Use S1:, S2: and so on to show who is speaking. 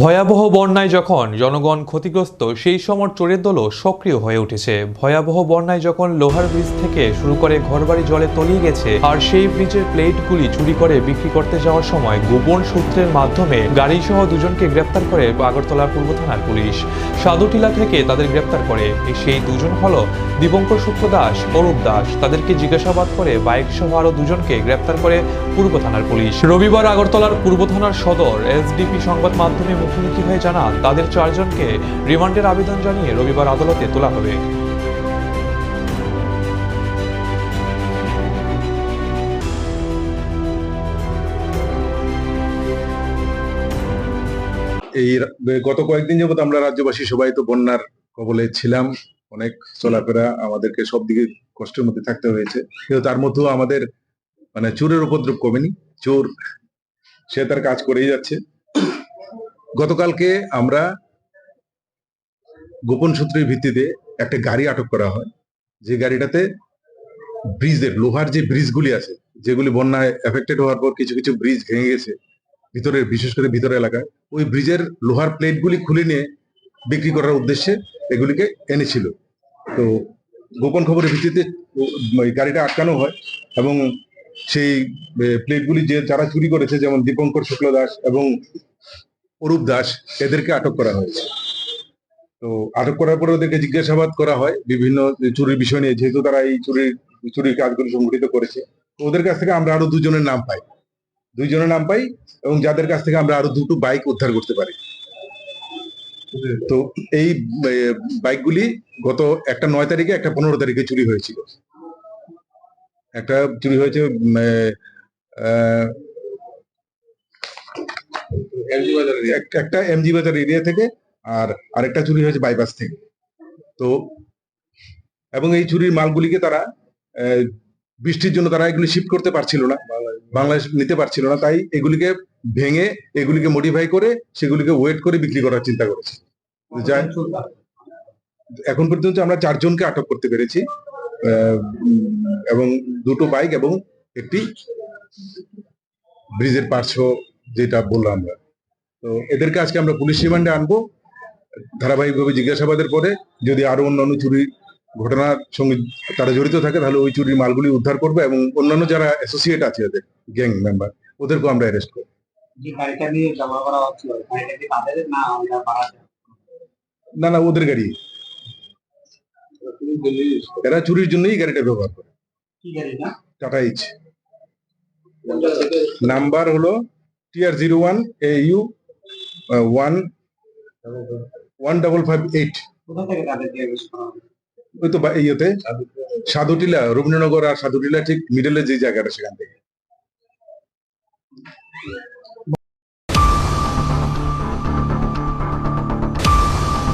S1: ভয়াবহ বন্যায় যখন জনগণ ক্ষতিগ্রস্ত, সেই সময় চোরের দলও সক্রিয় হয়ে উঠেছে। ভয়াবহ বন্যায় যখন লোহার ব্রিজ থেকে শুরু করে ঘরবাড়ি জলে তলিয়ে গেছে, আর সেই ব্রিজের প্লেটগুলি চুরি করে বিক্রি করতে যাওয়ার সময় গোপন সূত্রের মাধ্যমে গাড়ি সহ দুজনকে গ্রেপ্তার করে আগরতলা পূর্ব থানার পুলিশ। সাধুটিলা থেকে তাদের গ্রেপ্তার করে। সেই দুজন হল দীপঙ্কর শুক্র দাস, অরূপ দাস। তাদেরকে জিজ্ঞাসাবাদ করে বাইক সহ আরও দুজনকে গ্রেপ্তার করে পূর্ব থানার পুলিশ। রবিবার আগরতলার পূর্ব থানার সদর, এসডিপি সংবাদ মাধ্যমে মুখোমুখি হয়ে জানান, তাদের চারজনকে রিমান্ডের আবেদন জানিয়ে রবিবার আদালতে তোলা হবে।
S2: এই গত কয়েকদিন যাবত আমরা রাজ্যবাসী সবাই তো বন্যার কবলে ছিলাম। অনেক চলাফেরা আমাদেরকে সব দিকে কষ্টের মধ্যে থাকতে হয়েছে। কিন্তু তার মধ্যেও আমাদের মানে চোরের উপদ্রব কমেনি। চোর সে তার কাজ করেই যাচ্ছে। গতকালকে আমরা গোপন সূত্রের ভিত্তিতে একটা গাড়ি আটক করা হয়। যে গাড়িটাতে ব্রিজের, লোহার যে ব্রিজগুলি আছে, যেগুলি বন্যায় এফেক্টেড হওয়ার পর কিছু কিছু ব্রিজ ভেঙে গেছে ভিতরে বিশেষ করে ভিতরে এলাকায়, ওই ব্রিজের লোহার প্লেটগুলি খুলে নিয়ে বিক্রি করার উদ্দেশ্যে এগুলিকে এনেছিল। তো গোপন খবরের ভিত্তিতে গাড়িটা আটকানো হয় এবং সেই প্লেটগুলি যে যারা চুরি করেছে, যেমন দীপঙ্কর শুক্ল দাস এবং অরূপ দাস এদেরকে আটক করা হয়েছে। তো আটক করার পরে ওদেরকে জিজ্ঞাসাবাদ করা হয় বিভিন্ন চুরির বিষয় নিয়ে, যেহেতু তারা এই চুরির চুরির কাজগুলি সংগঠিত করেছে। ওদের কাছ থেকে আমরা আরও দুজনের নাম পাই। দুইজনের নাম পাই এবং যাদের কাছ থেকে আমরা আরও দুটো বাইক উদ্ধার করতে পারি। তো এই বাইকগুলি গত একটা নয় তারিখে, একটা পনেরো তারিখে চুরি হয়েছিল। একটা চুরি হয়েছে একটা এমজি বাজার এরিয়া থেকে আর আরেকটা চুরি হয়েছে বাইপাস থেকে। তো এবং এই চুরির মালগুলিকে তারা বৃষ্টির জন্য তারা এগুলি শিফট করতে পারছিল না। বাংলাদেশ। নিতে পারছিল না। তাই এগুলিকে ভেঙে এগুলিকে মডিফাই করে সেগুলিকে ওয়েট করে বিক্রি করার চিন্তা করেছে। যাই এখন পর্যন্ত আমরা চারজনকে আটক করতে পেরেছি। এবং দুটো বাইক এবং একটি ব্রিজের পার্শ্ব যেটা বললাম আমরা। তো এদেরকে আজকে আমরা পুলিশ রিমান্ডে আনব। ধারাবাহিকভাবে জিজ্ঞাসাবাদের পরে যদি আরও অন্যান্য চুরি ঘটনার সঙ্গে তারা জড়িত থাকে তাহলে ওই চুরির মালগুলি উদ্ধার করবে এবং অন্যান্য যারা অ্যাসোসিয়েট আছে এদের গ্যাং মেম্বার ওদেরকেও আমরা অ্যারেস্ট করব।
S3: না
S2: না না ওদের গাড়ি। এরা চুরির জন্যই গাড়িটা ব্যবহার করে। টাটা এইচ নাম্বার হলো TR zero one A U one one double five eight ওই তো ইয়েতে। সাধুটিলা রবীন্দ্রনগর আর সাধুটিলা ঠিক মিডলে যে জায়গাটা সেখান থেকে।